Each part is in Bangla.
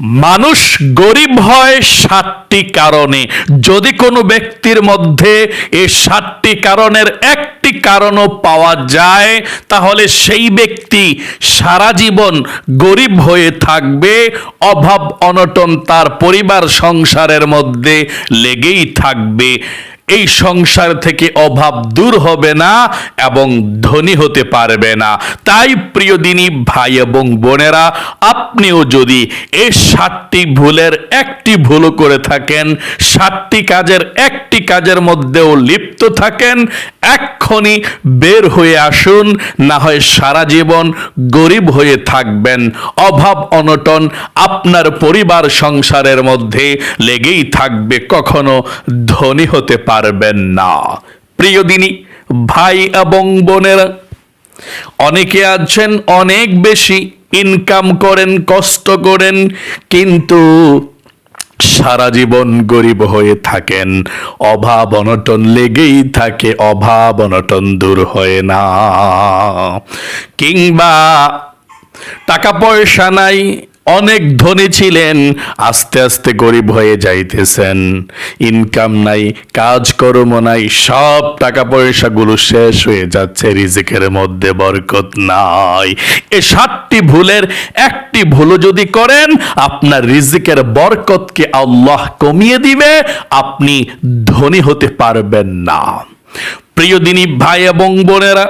মানুষ গরিব হয় সাতটি কারণে। যদি কোনো ব্যক্তির মধ্যে এই সাতটি কারণের একটি কারণও পাওয়া যায়, তাহলে সেই ব্যক্তি সারা জীবন গরিব হয়ে থাকবে, অভাব অনটন তার পরিবার সংসারের মধ্যে লেগেই থাকবে। এই সংসার থেকে অভাব দূর হবে না এবং ধনী হতে পারবে না। তাই প্রিয় দিনী, ভাই এবং বোনেরা, আপনিও যদি এই সাতটি ভুলের একটি ভুল করে থাকেন, সাতটি কাজের একটি কাজের মধ্যেও লিপ্ত থাকেন, এক্ষুনি বের হয়ে আসুন, না হয় সারা জীবন গরিব হয়ে থাকবেন। অভাব, অনটন আপনার পরিবার সংসারের মধ্যে লেগেই থাকবে, কখনো ধনী হতে পারবেন না। প্রিয় দিনী, ভাই এবং বোনেরা, অনেকে আছেন অনেক বেশি ইনকাম করেন, কষ্ট করেন, কিন্তু সারা জীবন গরিব হয়ে থাকেন। অভাব অনটন লেগেই থাকে, অভাব অনটন দূর হয় না। কিংবা টাকা পয়সা নাই অনেক ধনী ছিলেন, আস্তে আস্তে গরিব হয়ে যাইতেছেন। ইনকাম নাই, কাজকর্ম নাই, সব টাকা পয়সাগুলো শেষ হয়ে যাচ্ছে, রিজিকের মধ্যে বরকত নাই। এ সাতটি ভুলের একটি ভুলও যদি করেন, আপনার রিজিকের বরকতকে আল্লাহ কমিয়ে দিবে, আপনি ধনী হতে পারবেন না। প্রিয় দিনী ভাই এবং বোনেরা,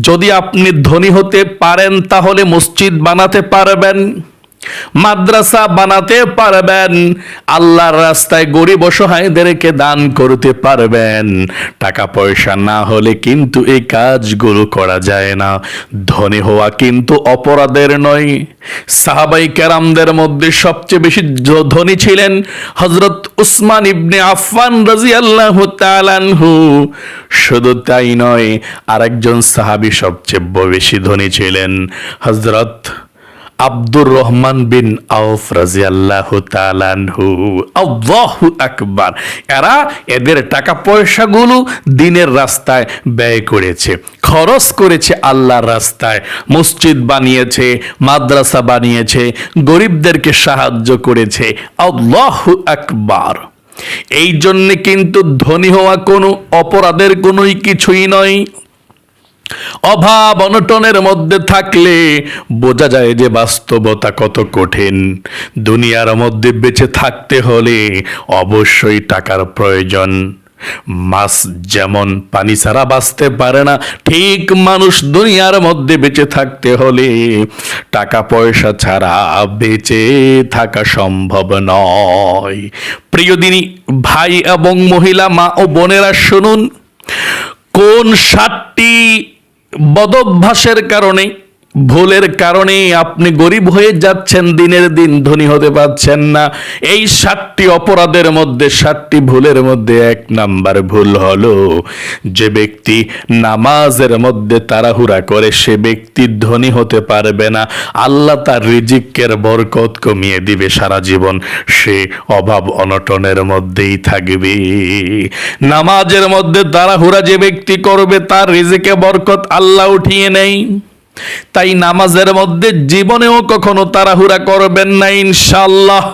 যদি আপনি ধনী হতে পারেন, তাহলে মসজিদ বানাতে পারবেন। মাদ্রাসা বানাতে পারবেন, আল্লাহর রাস্তায় গরিব অসহায়দেরকে দান করতে পারবেন। টাকা পয়সা না হলে কিন্তু এই কাজগুলো করা যায় না। ধনী হওয়া কিন্তু অপরাধের নয়। সাহাবাই কেরামদের মধ্যে সবচেয়ে বেশি ধনী ছিলেন হজরত উসমান ইবনে আফফান রাজি আল্লাহ তালানহু শুধু তাই নয়, আরেকজন সাহাবি সবচেয়ে বেশি ধনী ছিলেন হজরত আব্দুর রহমান বিন আউফ রাজিয়াল্লাহু তাআলাহু আল্লাহু আকবার। এরা এদের টাকা পয়সাগুলো দিনের রাস্তায় ব্যয় করেছে, খরচ করেছে আল্লাহর রাস্তায়। মসজিদ বানিয়েছে, মাদ্রাসা বানিয়েছে, গরিবদেরকে সাহায্য করেছে। আল্লাহু আকবার। এই জন্যে কিন্তু ধনী হওয়া কোনো অপরাধের কোনোই কিছুই নয়। অভাব অনটনের মধ্যে থাকলে বোঝা যায় যে বাস্তবতা কত কঠিন। দুনিয়ার মধ্যে বেঁচে থাকতে হলে অবশ্যই টাকার প্রয়োজন। মাছ যেমন পানি ছাড়া বাঁচতে পারে না, ঠিক মানুষ দুনিয়ার মধ্যে বেঁচে থাকতে হলে টাকা পয়সা ছাড়া বেঁচে থাকা সম্ভব নয়। প্রিয় দিনী ভাই এবং মহিলা, মা ও বোনেরা শুনুন, কোন সাতটি বদভ্যাসের কারণে ভুলের কারণে আপনি গরিব হয়ে যাচ্ছেন, দিনের দিন ধনী হতে পারছেন না। এই সাতটি অপরাধের মধ্যে, সাতটি ভুলের মধ্যে এক নাম্বার ভুল হলো যে ব্যক্তি নামাজের মধ্যে তাড়াহুড়া করে, সে ব্যক্তি ধনী হতে পারবে না। আল্লাহ তার রিজিকের বরকত কমিয়ে দিবে সারা জীবন। সে অভাব অনটনের মধ্যেই থাকবে। নামাজের মধ্যে তাড়াহুড়া যে ব্যক্তি করবে, তার রিজিকে বরকত আল্লাহ উঠিয়ে নেই তাই নামাজের মধ্যে জীবনেও কখনো তাড়াহুড়া করবেন না ইনশাল্লাহ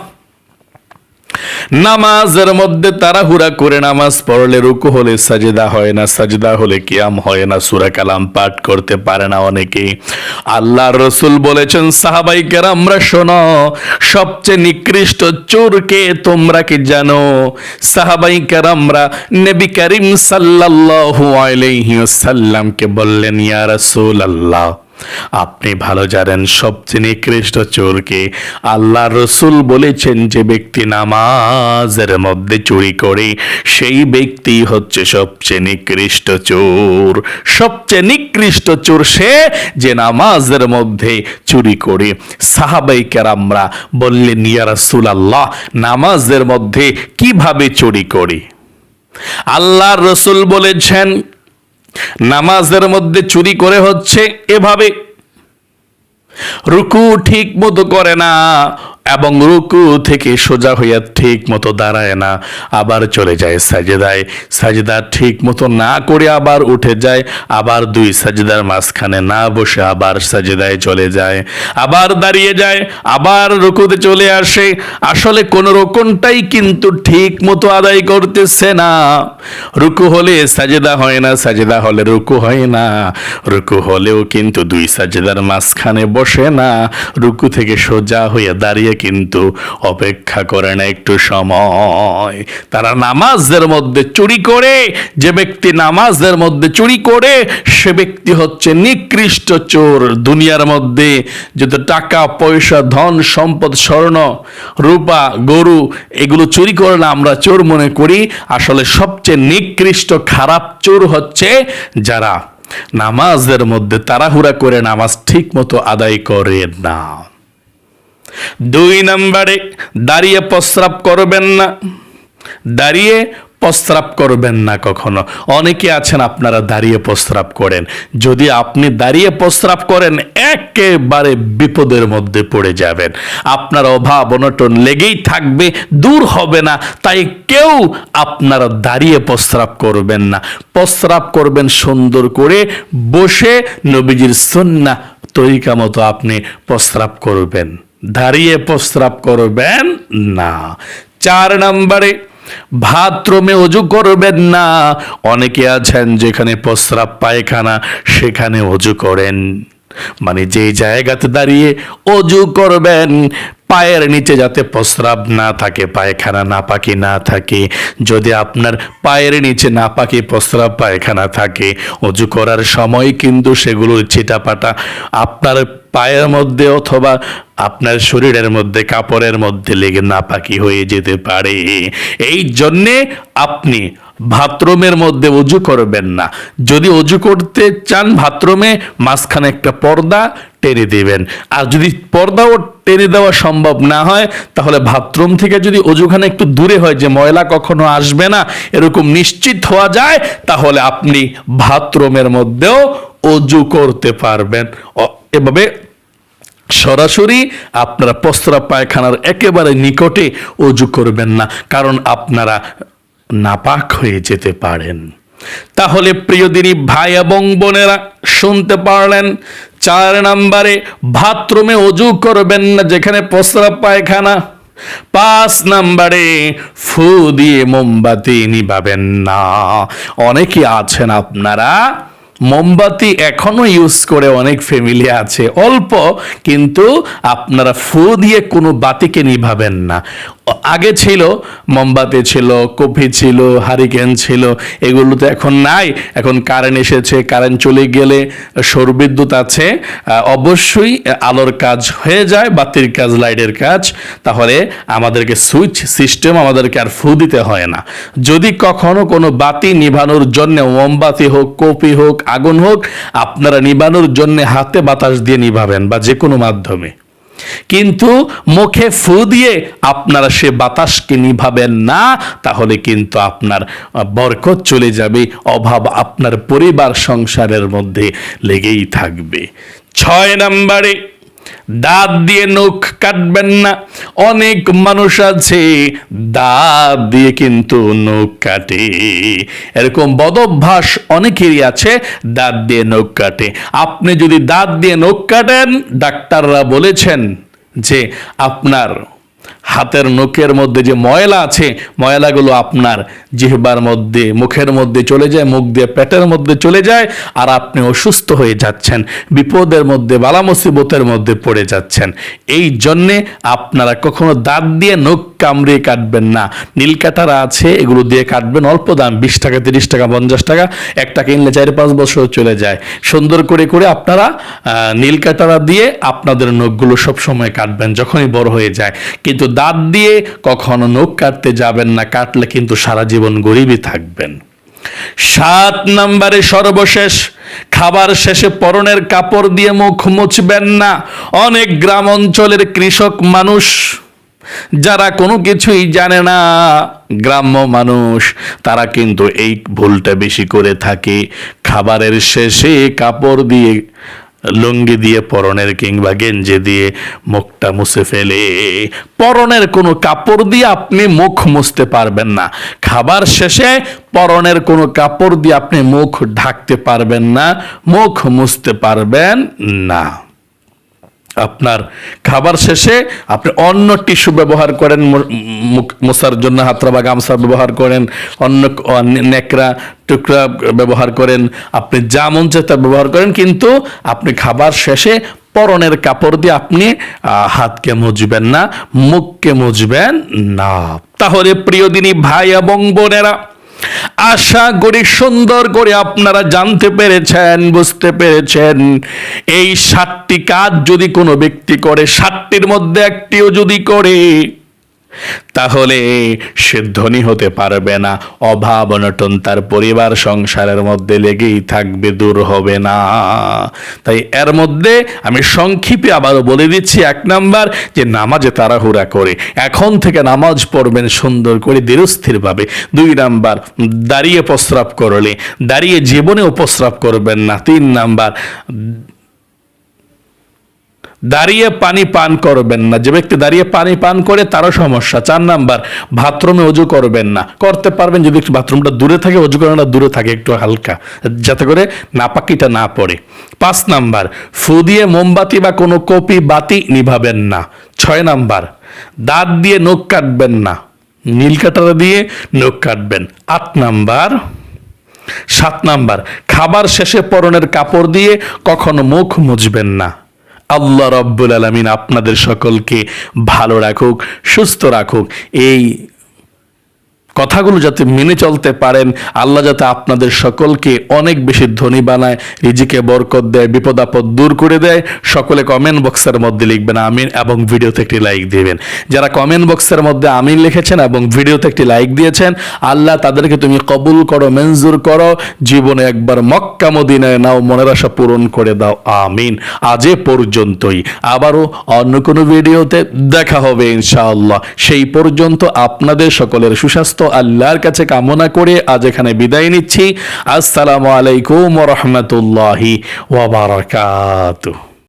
নামাজের মধ্যে তাড়াহুড়া করে নামাজ পড়লে রুকু হলে সাজদা হয় না, সাজদা হলে কিয়াম হয় না, সুরা কালাম পাঠ করতে পারে না অনেকে। আল্লাহ রসুল বলেছেন, সাহাবাই আমরা শোনো, সবচেয়ে নিকৃষ্ট চোরকে তোমরা কি জানো? সাহাবাই আমরা নবী করিম সাল্লাল্লাহু আলাইহি ওয়াসাল্লামকে বললেন, ইয়া রাসূলুল্লাহ। আপনি ভালো জানেন, সবচেয়ে নিকৃষ্ট চোরকে আল্লাহ রসুল বলেছেন, যে ব্যক্তি নামাজের মধ্যে চুরি করে, সেই ব্যক্তি হচ্ছে সবচেয়ে নিকৃষ্ট চোর। সবচেয়ে নিকৃষ্ট চোর সে যে নামাজের মধ্যে চুরি করে। সাহাবাই কেরামরা বললেন, ইয়া রাসূল আল্লাহ নামাজের মধ্যে কীভাবে চুরি করি? আল্লাহর রসুল বলেছেন নামাজের মধ্যে চুরি করে হচ্ছে এভাবে। রুকু ঠিক মতো করে না। এবং রুকু থেকে সোজা হইয়া ঠিক মতো দাঁড়ায় না, আবার চলে যায় সাজেদায়। সাজেদা ঠিক মতো না করে আবার উঠে যায়, আবার দুই সাজেদার মাঝখানে না বসে আবার সাজেদায় চলে যায়। আবার দাঁড়িয়ে যায়, আবার রুকুতে চলে আসে। আসলে কোন রকমটাই কিন্তু ঠিক মতো আদায় করতেছে না। রুকু হলে সাজেদা হয় না, সাজেদা হলে রুকু হয় না। রুকু হলেও কিন্তু দুই সাজেদার মাঝখানে বসে না। রুকু থেকে সোজা হয়ে দাঁড়িয়ে কিন্তু অপেক্ষা করে না একটু সময়। তারা নামাজদের মধ্যে চুরি করে, যে ব্যক্তি নামাজদের মধ্যে চুরি করে, সে ব্যক্তি হচ্ছে নিকৃষ্ট চোর। দুনিয়ার মধ্যে যত টাকা, পয়সা, ধন, সম্পদ, স্বর্ণ, রূপা, গরু এগুলো চুরি করে না আমরা চোর মনে করি, আসলে সবচেয়ে নিকৃষ্ট, খারাপ চোর হচ্ছে যারা নামাজের মধ্যে তাড়াহুড়া করে নামাজ ঠিক মতো আদায় করে না। দুই নম্বরে, দাঁড়িয়ে প্রস্রাব করবেন না। দাঁড়িয়ে প্রস্রাব করবেন না কখনো। অনেকে আছেন, আপনারা দাঁড়িয়ে প্রস্রাব করেন। যদি আপনি দাঁড়িয়ে প্রস্রাব করেন, একেবারে বিপদের মধ্যে পড়ে যাবেন। আপনার অভাব অনটন লেগেই থাকবে, দূর হবে না। তাই কেউ আপনারা দাঁড়িয়ে প্রস্রাব করবেন না। প্রস্রাব করবেন সুন্দর করে, বসে নবীজির সন্না তরিকা মতো আপনি প্রস্রাব করবেন। দাঁড়িয়ে প্রস্রাব করবেন না। চার নম্বরে, বাথরুমে অজু করবেন না। অনেকে আছেন যেখানে প্রস্রাব পায়খানা, সেখানে অজু করেন। মানে যে জায়গাতে দাঁড়িয়ে অজু করবেন পায়ের নিচে যাতে প্রস্রাব না থাকে, পায়খানা না পাকি না থাকে, যদি আপনার পায়ের নিচে না পাকি প্রস্রাব পায়খানা থাকে, অজু করার সময় কিন্তু সেগুলো ছিটাপাটা আপনার পায়ের মধ্যে অথবা আপনার শরীরের মধ্যে, কাপড়ের মধ্যে লেগে নাপাকি হয়ে যেতে পারে। এই জন্যে আপনি বাথরুমের মধ্যে অজু করবেন না। যদি অজু করতে চান বাথরুমে, মাঝখানে একটা পর্দা টেনে দেবেন। আর যদি পর্দাও টেনে দেওয়া সম্ভব না হয়, তাহলে বাথরুম থেকে যদি অজুখানে একটু দূরে হয়, যে ময়লা কখনো আসবে না, এরকম নিশ্চিত হওয়া যায়, তাহলে আপনি বাথরুমের মধ্যেও অজু করতে পারবেন। এভাবে সরাসরি আপনারা প্রস্রাব পায়খানার একেবারে নিকটে অজু করবেন না, কারণ আপনারা নাপাক হয়ে যেতে পারেন। তাহলে প্রিয় দিনী ভাই এবং বোনেরা, শুনতে পারলেন চার নম্বরে বাথরুমে অজু করবেন না, যেখানে প্রস্রাব পায়খানা। পাঁচ নাম্বারে ফু দিয়ে মোমবাতি নিভাবেন না। অনেকে আছেন আপনারা, মোমবাতি এখনও ইউজ করে অনেক ফ্যামিলি আছে। অল্প, কিন্তু আপনারা ফু দিয়ে কোনো বাতিকে নিভাবেন না। আগে ছিল, মোমবাতি ছিল, কফি ছিল, হারিকেন ছিল, এগুলো তো এখন নাই। এখন কারেন্ট এসেছে কারেন্ট চলে গেলে সৌরবিদ্যুৎ আছে। অবশ্যই আলোর কাজ হয়ে যায়, বাতির কাজ, লাইটের কাজ। তাহলে আমাদেরকে সুইচ সিস্টেম আমাদেরকে আর ফু দিতে হয় না। যদি কখনো কোনো বাতি নিভানোর জন্য মোমবাতি হোক কপি হোক, আগুন হোক, আপনারা নিভানোর জন্য হাতে বাতাস দিয়ে নিভাবেন বা যে কোনো মাধ্যমে। কিন্তু মুখে ফু দিয়ে আপনারা সে বাতাসকে নিভাবেন না, তাহলে কিন্তু আপনার বরকত চলে যাবে, অভাব আপনার পরিবার সংসারের মধ্যে লেগেই থাকবে। ছয় নম্বরে দাঁত দিয়ে নখ কাটবেন না। অনেক মানুষ আছে, দাঁত দিয়ে কিন্তু নখ কাটে। এরকম বদভ্যাস অনেকেরই আছে, দাঁত দিয়ে নখ কাটে। আপনি যদি দাঁত দিয়ে নখ কাটেন, ডাক্তাররা বলেছেন যে আপনার হাতের নখের মধ্যে যে ময়লা আছে ময়লাগুলো আপনার জিহবার মধ্যে মুখের মধ্যে চলে যায় মুখ দিয়ে পেটের মধ্যে চলে যায় আর আপনি অসুস্থ হয়ে যাচ্ছেন বিপদের মধ্যে বালা মুসিবতের মধ্যে পড়ে যাচ্ছেন। এই জন্যে আপনারা কখনো দাঁত দিয়ে নখ কামড়িয়ে কাটবেন না। নীল কাটারা আছে এগুলো দিয়ে কাটবেন অল্প দাম বিশ টাকা তিরিশ টাকা পঞ্চাশ টাকা একটা কিনলে চার পাঁচ বছর চলে যায়। সুন্দর করে করে আপনারা আহ, নীল কাটারা দিয়ে আপনাদের নখগুলো সবসময় কাটবেন যখনই বড় হয়ে যায়। কিন্তু দাঁত দিয়ে কখনো নখ কাটতে যাবেন না, কাটলে কিন্তু সারা জীবন গরিবই থাকবেন। সাত নম্বরে সর্বশেষ, খাবার শেষে পরনের কাপড় দিয়ে মুখ মুছবেন না। অনেক গ্রাম অঞ্চলের কৃষক মানুষ, যারা কোনো কিছুই জানে না, গ্রাম্য মানুষ, তারা কিন্তু এই ভুলটা বেশি করে থাকে। খাবারের শেষে কাপড় দিয়ে লুঙ্গি দিয়ে পরনের কিংবা গেঞ্জে দিয়ে মুখটা মুছে ফেলে। পরনের কোনো কাপড় দিয়ে আপনি মুখ মুছতে পারবেন না। খাবার শেষে পরনের কোনো কাপড় দিয়ে আপনি মুখ ঢাকতে পারবেন না, মুখ মুছতে পারবেন না। আপনার খাবার শেষে আপনি অন্য টিস্যু ব্যবহার করেন, মু- মুখ মোছার জন্য হাতরা বা গামছা ব্যবহার করেন, অন্য নেকড়া টুকরা ব্যবহার করেন, আপনি যা মন তা ব্যবহার করেন, কিন্তু আপনি খাবার শেষে পরনের কাপড় দিয়ে আপনি হাতকে মুজবেন না, মুখকে মুজবেন না। তাহলে প্রিয় দিনী ভাই এবং বোনেরা আশা করি সুন্দর করে আপনারা জানতে পেরেছেন, বুঝতে পেরেছেন। এই সাতটি কাজ যদি কোনো ব্যক্তি করে, সাতটির মধ্যে একটিও যদি করে তাহলে সে ধনী হতে পারবে না, অভাব অনটন তার পরিবার সংসারের মধ্যে লেগেই থাকবে, দূর হবে না। তাই এর মধ্যে আমি সংক্ষিপে আবারও বলে দিচ্ছি এক নাম্বার, যে নামাজে তাড়াহুড়া করে, এখন থেকে নামাজ পড়বেন সুন্দর করে, ধীরস্থিরভাবে। দুই নাম্বার, দাঁড়িয়ে প্রস্রাব করলে, দাঁড়িয়ে জীবনে উপস্রাব করবেন না। তিন নাম্বার দাঁড়িয়ে পানি পান করবেন না। যে ব্যক্তি দাঁড়িয়ে পানি পান করে, তারও সমস্যা। চার নাম্বার, বাথরুমে অজু করবেন না। করতে পারবেন যদি একটু বাথরুমটা দূরে থাকে, অজু করাটা দূরে থাকে, একটু হালকা, যাতে করে নাপাকিটা না পড়ে। পাঁচ নাম্বার, ফু দিয়ে মোমবাতি বা কোনো কপি, বাতি নিভাবেন না। ছয় নাম্বার, দাঁত দিয়ে নখ কাটবেন না। নীল কাটারা দিয়ে নখ কাটবেন। আট নাম্বার, সাত নাম্বার, খাবার শেষে পরনের কাপড় দিয়ে কখনো মুখ মুছবেন না। আল্লাহ রব্বুল আলমিন আপনাদের সকলকে ভালো রাখুক সুস্থ রাখুক। এই কথাগুলো যাতে মেনে চলতে পারেন, আল্লাহ যাতে আপনাদের সকলকে অনেক বেশি ধনী বানায়, রিজিকে বরকত দেয়, বিপদ আপদ দূর করে দেয়। সকলে কমেন্ট বক্সের মধ্যে লিখবেন, আমিন, এবং ভিডিওতে একটি লাইক দিবেন। যারা কমেন্ট বক্সের মধ্যে আমিন লিখেছেন এবং ভিডিওতে একটি লাইক দিয়েছেন, আল্লাহ তাদেরকে তুমি কবুল করো, মঞ্জুর করো। জীবনে একবার মক্কা, মদিনায় নাও, মনের আশা পূরণ করে দাও। আমিন। আজ এ পর্যন্তই। আবারও অন্য কোনো ভিডিওতে দেখা হবে ইনশাআল্লাহ। সেই পর্যন্ত আপনাদের সকলের সুস্বাস্থ্য আল্লাহর কাছে কামনা করে আজ এখানে বিদায় নিচ্ছি। আসসালামু আলাইকুম রহমতুল্লাহি ওয়াবারাকাতুহ